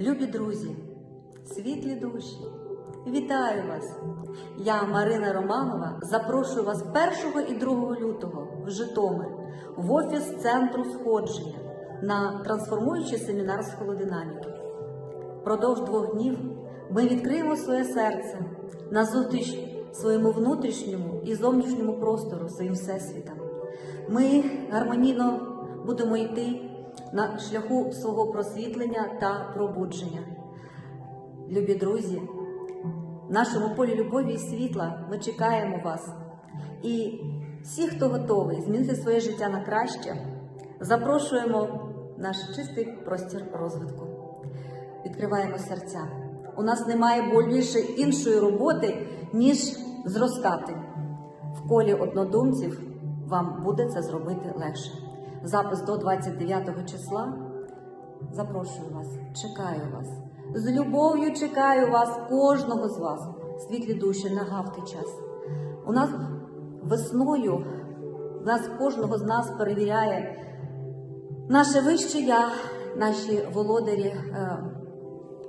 Любі друзі, світлі душі, вітаю вас! Я, Марина Романова, запрошую вас 1 і 2 лютого в Житомир в офіс центру сходження на трансформуючий семінар з холодинаміки. Продовж двох днів ми відкриємо своє серце на зустріч своєму внутрішньому і зовнішньому простору, своїм всесвітам. Ми гармонійно будемо йти на шляху свого просвітлення та пробудження. Любі друзі, в нашому полі любові і світла ми чекаємо вас. І всі, хто готовий змінити своє життя на краще, запрошуємо наш чистий простір розвитку. Відкриваємо серця. У нас немає більше іншої роботи, ніж зростати. В колі однодумців вам буде це зробити легше. Запис до 29 числа. Запрошую вас, чекаю вас. З любов'ю чекаю вас, кожного з вас. Світлі душі, нагавте час. У нас весною, нас кожного з нас перевіряє наше вище я, наші володарі, е,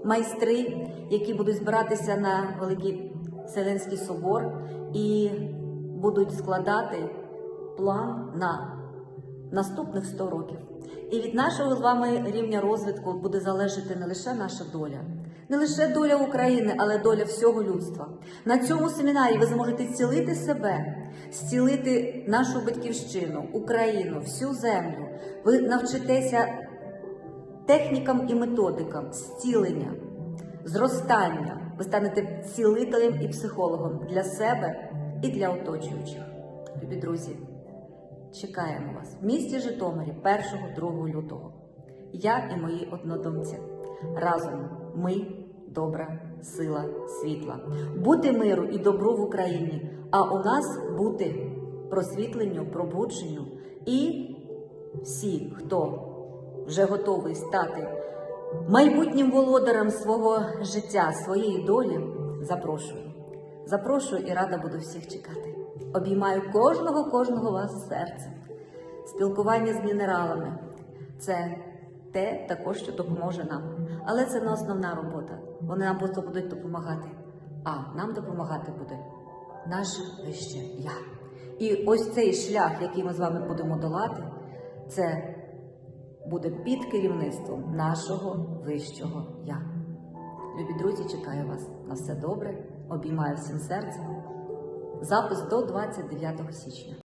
майстри, які будуть збиратися на Великий Вселенський собор і будуть складати план на наступних 100 років. І від нашого з вами рівня розвитку буде залежати не лише наша доля, не лише доля України, але доля всього людства. На цьому семінарі ви зможете зцілити себе, зцілити нашу батьківщину, Україну, всю землю. Ви навчитеся технікам і методикам зцілення, зростання. Ви станете цілителем і психологом для себе і для оточуючих. Любі друзі, чекаємо вас в місті Житомирі 1-2 лютого. Я і мої однодумці. Разом ми добра сила світла. Бути миру і добру в Україні, а у нас бути просвітленню, пробудженню і всі, хто вже готовий стати майбутнім володарем свого життя, своєї долі, запрошую. Запрошую і рада буду всіх чекати. Обіймаю кожного, кожного вас серцем. Спілкування з мінералами це те також, що допоможе нам. Але це не основна робота. Вони нам просто будуть допомагати. А нам допомагати буде наше вище я. І ось цей шлях, який ми з вами будемо долати, це буде під керівництвом нашого вищого я. Любі друзі, чекаю вас на все добре. Обіймаю всім серцем. Запис до 29 січня.